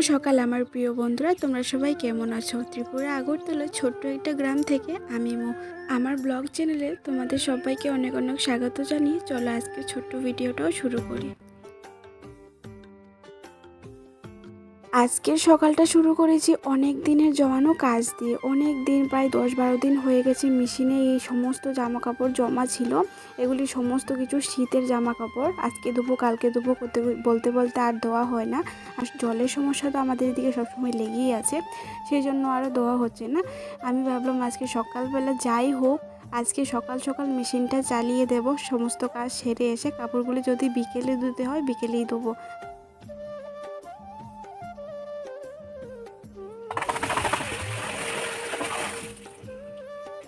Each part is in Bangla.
সকাল, আমার প্রিয় বন্ধুরা। তোমরা সবাই কেমন আছো? ত্রিপুরা আগরতলা ছোট্ট একটা গ্রাম থেকে আমি মো। আমার ব্লগ চ্যানেলে তোমাদের সবাইকে অনেক অনেক স্বাগত জানিয়ে চলো আজকে ছোট্ট ভিডিওটাও শুরু করি। আজকের সকালটা শুরু করেছি অনেক দিনের জমানো কাজ দিয়ে। অনেক দিন, প্রায় দশ বারো দিন হয়ে গেছে মেশিনে এই সমস্ত জামা কাপড় জমা ছিল। এগুলি সমস্ত কিছু শীতের জামা কাপড় আজকে ধুবো, কালকে ধুবো করতে বলতে বলতে আর ধোয়া হয় না। আর জলের সমস্যা তো আমাদের এদিকে সবসময় লেগেই আছে। সেই জন্য আরও ধোয়া হচ্ছে না। আমি ভাবলাম আজকে সকালবেলা যাই হোক, আজকে সকাল সকাল মেশিনটা চালিয়ে দেব। সমস্ত কাজ সেরে এসে কাপড়গুলি যদি বিকেলে ধুতে হয় বিকেলেই দেবো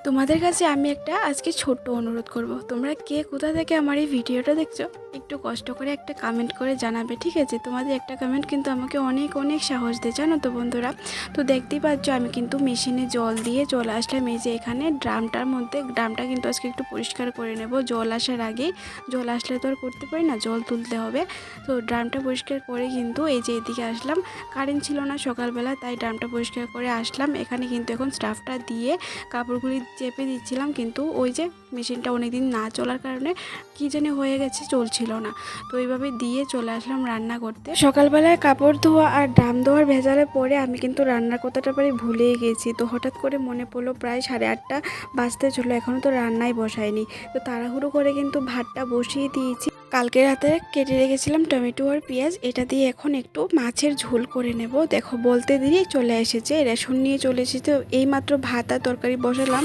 তোমাদের কাছে আমি একটা আজকে ছোট্ট অনুরোধ করব। তোমরা কে কোথা থেকে আমার এই ভিডিওটা দেখছ? একটু কষ্ট করে একটা কমেন্ট করে জানাবে, ঠিক আছে? তোমাদের একটা কমেন্ট কিন্তু আমাকে অনেক অনেক সাহস দেয়, জানো তো বন্ধুরা? তো দেখতেই পাচ্ছ, আমি কিন্তু মেশিনে জল দিয়ে চলে আসলাম। এই যে এখানে ড্রামটার মধ্যে, ড্রামটা কিন্তু আজকে একটু পরিষ্কার করে নেব। জল আসার আগেই জল আসলে তো আর করতে পারি না, জল তুলতে হবে। তো ড্রামটা পরিষ্কার করে কিন্তু এই যে এদিকে আসলাম। কারেন্ট ছিল না সকালবেলা, তাই ড্রামটা পরিষ্কার করে আসলাম। এখানে কিন্তু এখন স্টাফটা দিয়ে কাপড়গুলি চেপে দিচ্ছিলাম, কিন্তু ওই যে মেশিনটা অনেকদিন না চলার কারণে কী জানি হয়ে গেছে চলছিল না। তো এইভাবে দিয়ে চলে আসলাম রান্না করতে। সকালবেলায় কাপড় ধোয়া আর ডাম ধোয়ার ভেজালে পরে আমি কিন্তু রান্নার কথাটা প্রায় ভুলেই গেছি। তো হঠাৎ করে মনে পড়ল প্রায় সাড়ে আটটা বাজতে চলো এখনও তো রান্নাই বসায়নি। তো তাড়াহুড়ো করে কিন্তু ভাতটা বসিয়ে দিয়েছি। কালকে রাতে কেটে রেখেছিলাম টমেটো আর পেঁয়াজ, এটা দিয়ে এখন একটু মাছের ঝোল করে নেব। দেখো, বলতে দিয়েই চলে এসেছে, রেশন নিয়ে চলে এসেছে। এইমাত্র ভাত আর তরকারি বসালাম।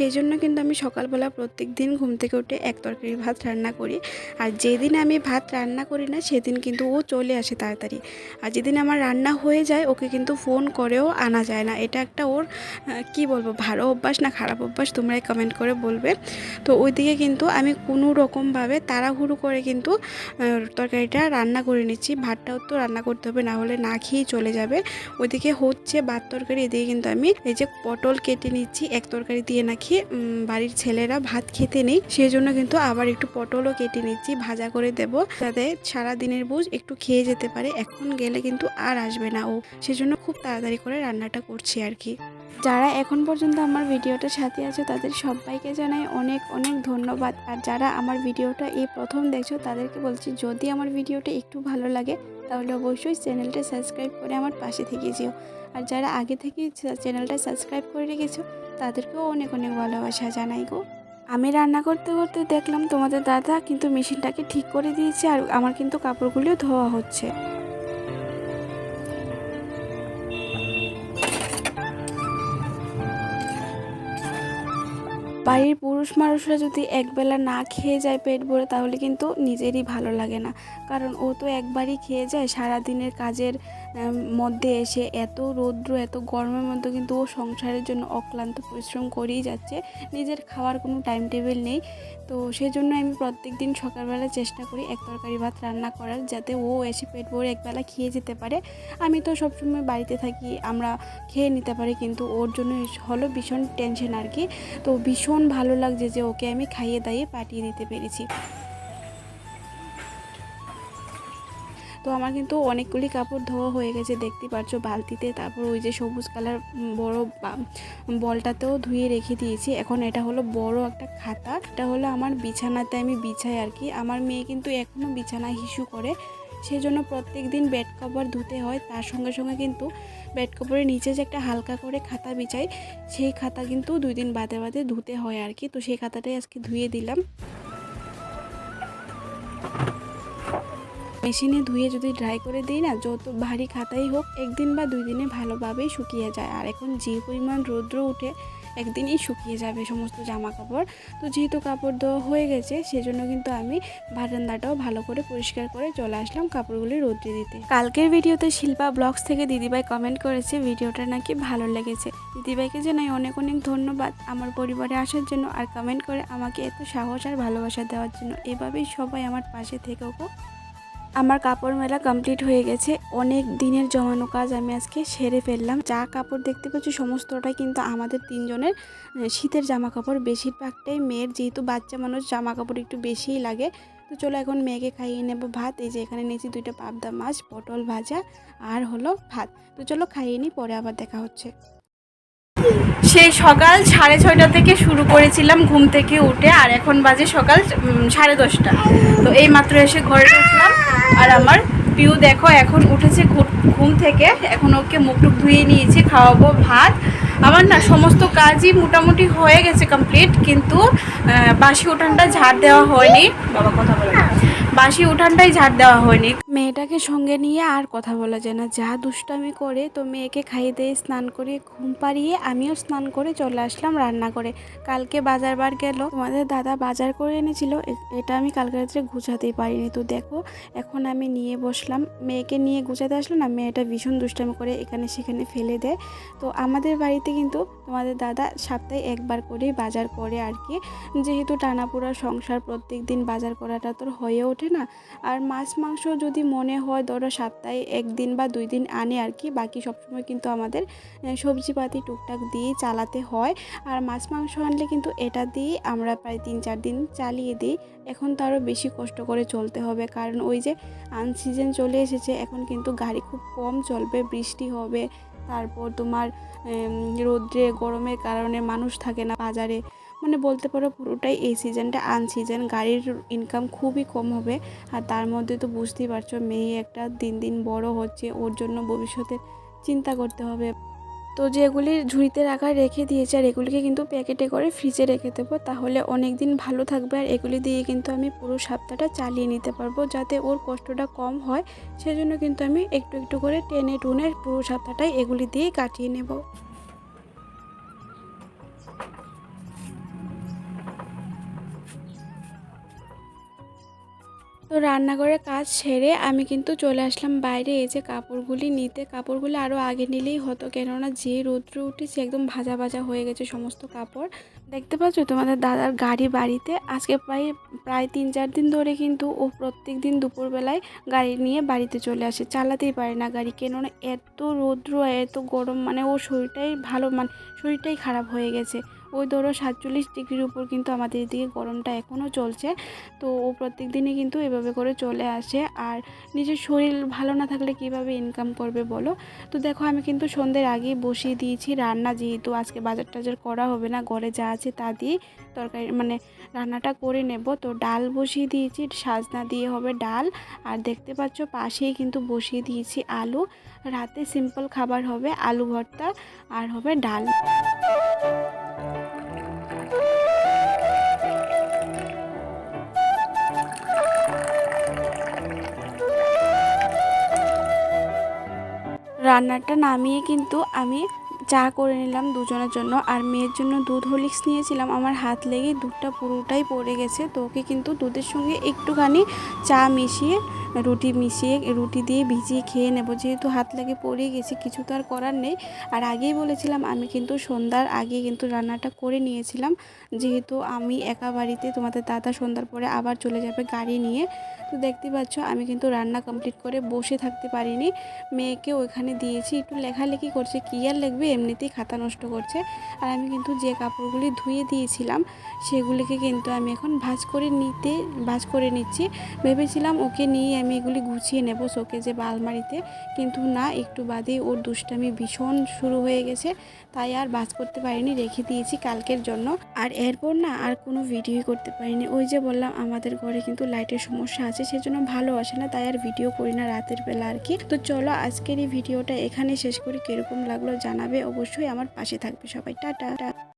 সেই জন্য কিন্তু আমি সকালবেলা প্রত্যেক দিন ঘুম থেকে উঠে এক তরকারি ভাত রান্না করি। আর যেদিন আমি ভাত রান্না করি না, সেদিন কিন্তু ও চলে আসে তাড়াতাড়ি। আর যেদিন আমার রান্না হয়ে যায়, ওকে কিন্তু ফোন করেও আনা যায় না। এটা একটা ওর কি বলব, ভালো অভ্যাস না খারাপ অভ্যাস? তোমরাই কমেন্ট করে বলবে। তো ওইদিকে কিন্তু আমি কোনো রকমভাবে তাড়াহুড়ো করে কিন্তু তরকারিটা রান্না করে নিচ্ছি। ভাতটাও তো রান্না করতে হবে, না হলে না খেয়েই চলে যাবে। ওইদিকে হচ্ছে ভাত তরকারি, এদিকে কিন্তু আমি এই যে পটল কেটে নিচ্ছি। এক তরকারি দিয়ে নাকি উম, বাড়ির ছেলেরা ভাত খেতে নেই। সেই জন্য কিন্তু আবার একটু পটলও কেটে নিচ্ছি ভাজা করে দেব। যাতে সারা দিনের বুঝ একটু খেয়ে যেতে পারে। এখন গেলে কিন্তু আর আসবে না ও। সেজন্য খুব তাড়াতাড়ি করে রান্নাটা করছি আর কি। যারা এখন পর্যন্ত আমার ভিডিওটা সাথে আছে তাদের সবাইকে জানাই অনেক অনেক ধন্যবাদ। আর যারা আমার ভিডিওটা এই প্রথম দেখছ তাদেরকে বলছি যদি আমার ভিডিওটা একটু ভালো লাগে তাহলে অবশ্যই চ্যানেলটা সাবস্ক্রাইব করে আমার পাশে থেকে যেও। আর যারা আগে থেকে চ্যানেলটা সাবস্ক্রাইব করে রেখেছো তাদেরকেও অনেক অনেক ভালোবাসা জানাই গো। আমি রান্না করতে করতে দেখলাম তোমাদের দাদা কিন্তু মেশিনটাকে ঠিক করে দিয়েছে আর আমার কিন্তু কাপড়গুলিও ধোয়া হচ্ছে। বাড়ির পুরুষ মানুষরা যদি একবেলা না খেয়ে যায় পেট ভরে, তাহলে কিন্তু নিজেরই ভালো লাগে না। কারণ ও তো একবারই খেয়ে যায় সারা দিনের কাজের মধ্যে এসে এত রৌদ্র, এত গরমের মধ্যে কিন্তু ও সংসারের জন্য অক্লান্ত পরিশ্রম করেই যাচ্ছে। নিজের খাওয়ার কোনো টাইম টেবিল নেই। তো সেই জন্য আমি প্রত্যেক দিন সকালবেলা চেষ্টা করি এক তরকারি ভাত রান্না করার যাতে ও এসে পেট ভরে একবেলা খেয়ে যেতে পারে। আমি তো সবসময় বাড়িতে থাকি, আমরা খেয়ে নিতে পারি কিন্তু ওর জন্য হলো ভীষণ টেনশন আর কি। তো ভীষণ ভালো লাগছে যে ওকে আমি খাইয়ে দাইয়ে পাঠিয়ে দিতে পেরেছি। তো আমার কিন্তু অনেকগুলি কাপড় ধোয়া হয়ে গেছে, দেখতে পাচ্ছ বালতিতে। তারপর ওই যে সবুজ কালার বড় বলটাতেও ধুয়ে রেখে দিয়েছি। এখন এটা হলো বড় একটা খাতা। এটা হলো আমার বিছানাতে আমি বিছাই আর কি। আমার মেয়ে কিন্তু এখনও বিছানা হিসু করে। সেই জন্য প্রত্যেক দিন বেড কভার ধুতে হয়। তার সঙ্গে সঙ্গে কিন্তু বেড কভারের নিচে যে একটা হালকা করে খাতা বিছাই, সেই খাতা কিন্তু দুই দিন বাদে বাদে ধুতে হয় আর কি। তো সেই খাতাটাই আজকে ধুয়ে দিলাম। মেশিনে ধুয়ে যদি ড্রাই করে দিই না, যত ভারী খাতাই হোক, একদিন বা দুই দিনে ভালোভাবেই শুকিয়ে যায়। আর এখন যে পরিমাণ রৌদ্র উঠে, একদিনই শুকিয়ে যাবে সমস্ত জামা কাপড় তো যেহেতু কাপড় দেওয়া হয়ে গেছে, সেজন্য কিন্তু আমি বারান্দাটাও ভালো করে পরিষ্কার করে চলে আসলাম কাপড়গুলি রোদ্রে দিতে। কালকের ভিডিওতে শিল্পা ব্লগস থেকে দিদিভাই কমেন্ট করেছে, ভিডিওটা নাকি ভালো লেগেছে। দিদিভাইকে জানাই অনেক অনেক ধন্যবাদ আমার পরিবারে আসার জন্য আর কমেন্ট করে আমাকে এত সাহস আর ভালোবাসা দেওয়ার জন্য। এভাবেই সবাই আমার পাশে থেকেও। আমার কাপড় মেলা কমপ্লিট হয়ে গেছে। অনেক দিনের জমানো কাজ আমি আজকে সেরে ফেললাম। যা কাপড় দেখতে পাচ্ছি সমস্তটাই কিন্তু আমাদের তিনজনের শীতের জামা কাপড় বেশিরভাগটাই মেয়ের, যেহেতু বাচ্চা মানুষ জামা কাপড় একটু বেশিই লাগে। তো চলো এখন মেয়েকে খাইয়ে নেব ভাত। এই যে এখানে নিয়েছি দুইটা পাবদা মাছ, পটল ভাজা আর হলো ভাত। তো চলো খাইয়ে নিই পরে আবার দেখা হচ্ছে। সেই সকাল সাড়ে ছয়টা থেকে শুরু করেছিলাম ঘুম থেকে উঠে, আর এখন বাজে সকাল সাড়ে দশটা। তো এই মাত্র এসে ঘরে আর আমার পিউ দেখো, এখন উঠেছে ঘুম থেকে। এখন ওকে মুখ টুক ধুয়ে নিয়েছি, খাওয়াবো ভাত। আমার না সমস্ত কাজই মোটামুটি হয়ে গেছে কমপ্লিট কিন্তু বাসি উঠানটা ঝাড় দেওয়া হয়নি। বাবা কথা বলে বাসি উঠানটাই ঝাড় দেওয়া হয়নি। মেয়েটাকে সঙ্গে নিয়ে আর কথা বলা যায় না। যা দুষ্টামি করে তো মেয়েকে খাইয়ে দিয়ে স্নান করিয়ে ঘুম পাড়িয়ে আমিও স্নান করে চলে আসলাম রান্না করে। কালকে বাজার বার গেল। তোমাদের দাদা বাজার করে এনেছিল। এটা আমি কালকে রাত্রে গুছাতেই পারিনি। তো দেখো, এখন আমি নিয়ে বসলাম। মেয়েকে নিয়ে গুছাতে আসলো না, মেয়েটা ভীষণ দুষ্টামি করে এখানে সেখানে ফেলে দেয়। তো আমাদের বাড়িতে কিন্তু তোমাদের দাদা সপ্তাহে একবার করেই বাজার করে আর কি। যেহেতু টানাপোড়া সংসার প্রত্যেক দিন বাজার করাটা তো হয়ে ওঠে না। আর মাছ, মাংস যদি মনে হয় ধরো সপ্তাহে একদিন বা দুই দিন আনে আর কি, বাকি সবসময় কিন্তু আমাদের সবজিপাতি টুকটাক দিয়ে চালাতে হয়। আর মাছ মাংস আনলে কিন্তু এটা দিয়ে আমরা প্রায় তিন চার দিন চালিয়ে দিই। এখন তো আরও বেশি কষ্ট করে চলতে হবে, কারণ ওই যে আনসিজন চলে এসেছে, এখন কিন্তু গাড়ি খুব কম চলবে, বৃষ্টি হবে, তারপর তোমার রোদ্রে গরমের কারণে মানুষ থাকে না বাজারে। মানে বলতে পারো পুরোটাই এই সিজনটা আনসিজন গাড়ির ইনকাম খুবই কম হবে। আর তার মধ্যে তো বুঝতেই পারছ, মেয়ে একটা দিন দিন বড় হচ্ছে, ওর জন্য ভবিষ্যতে চিন্তা করতে হবে। তো যেগুলি ঝুড়িতে রাখা রেখে দিয়েছে, আর এগুলিকে কিন্তু প্যাকেটে করে ফ্রিজে রেখে দেবো, তাহলে অনেক দিন ভালো থাকবে। আর এগুলি দিয়ে কিন্তু আমি পুরো সপ্তাহটা চালিয়ে নিতে পারব, যাতে ওর কষ্টটা কম হয়। সেজন্য কিন্তু আমি একটু একটু করে টেনে টুনে পুরো সপ্তাহটাই এগুলি দিয়ে কাটিয়ে নেব। তো রান্নাঘরের কাজ সেরে আমি কিন্তু চলে আসলাম বাইরে। এই যে কাপড়গুলি নিতে, কাপড়গুলি আরও আগে নিলেই হতো, কেননা যে রৌদ্র উঠেছে একদম ভাজা ভাজা হয়ে গেছে সমস্ত কাপড়। দেখতে পাচ্ছ তোমাদের দাদার গাড়ি বাড়িতে। আজকে প্রায় প্রায় তিন চার দিন ধরে কিন্তু ও প্রত্যেক দিন দুপুরবেলায় গাড়ি নিয়ে বাড়িতে চলে আসে, চালাতেই পারে না গাড়ি। কেননা এত রৌদ্র, এত গরম মানে ওর শরীরটাই ভালো মানে শরীরটাই খারাপ হয়ে গেছে। ওই ধরো সাতচল্লিশ ডিগ্রির উপর কিন্তু আমাদের এদিকে গরমটা এখনও চলছে। তো ও প্রত্যেক দিনই কিন্তু এভাবে করে চলে আসে। আর নিজের শরীর ভালো না থাকলে কীভাবে ইনকাম করবে বলো? তো দেখো আমি কিন্তু সন্ধ্যের আগেই বসিয়ে দিয়েছি রান্না। যেহেতু আজকে বাজার টাজার করা হবে না, ঘরে যা আছে তা দিয়ে তরকারি মানে রান্নাটা করে নেব। তো ডাল বসিয়ে দিয়েছি, সাজনা দিয়ে হবে ডাল। আর দেখতে পাচ্ছ পাশেই কিন্তু বসিয়ে দিয়েছি আলু। রাতে সিম্পল খাবার হবে আলু ভর্তা আর হবে ডাল। রান্নাটা নামিয়ে কিন্তু আমি চা করে নিলাম দুজনের জন্য। আর মেয়ের জন্য দুধ হলিক্স নিয়েছিলাম। আমার হাত লেগে দুধটা পুরোটাই পড়ে গেছে। তো ওকে কিন্তু দুধের সঙ্গে একটুখানি চা মিশিয়ে রুটি মিশিয়ে, রুটি দিয়ে ভিজিয়ে খেয়ে নেব। যেহেতু হাত লেগে পড়ে গেছে, কিছু তো আর করার নেই। আর আগেই বলেছিলাম, আমি কিন্তু সন্ধ্যার আগে কিন্তু রান্নাটা করে নিয়েছিলাম। যেহেতু আমি একা বাড়িতে, তোমাদের দাদা সন্ধ্যার পরে আবার চলে যাবে গাড়ি নিয়ে। তো দেখতে পাচ্ছ, আমি কিন্তু রান্না কমপ্লিট করে বসে থাকতে পারিনি। মেয়েকে ওইখানে দিয়েছি। একটু লেখালেখি করছে, কী আর লিখবে? এমনিতেই খাতা নষ্ট করছে। আর আমি কিন্তু যে কাপড়গুলি ধুয়ে দিয়েছিলাম, সেগুলিকে কিন্তু আমি এখন ভাজ করে নিতে, ভাজ করে নিচ্ছি। ভেবেছিলাম ওকে নিয়ে আমি এগুলি গুছিয়ে নেব শোকেজে বা আলমারিতে। কিন্তু না, একটু বাদেই ওর দুষ্টামি ভীষণ শুরু হয়ে গেছে। তাই আর বাস করতে পারিনি, রেখে দিয়েছি কালকের জন্য। আর এরপর না, আর কোনো ভিডিওই করতে পারিনি। ওই যে বললাম, আমাদের ঘরে কিন্তু লাইটের সমস্যা আছে, সেজন্য ভালো আসে না, তাই আর ভিডিও করি না রাতের বেলা আর কি। তো চলো, আজকের এই ভিডিওটা এখানে শেষ করি। কীরকম লাগল জানাবে অবশ্যই আমার পাশে থাকবে সবাই। টাটা।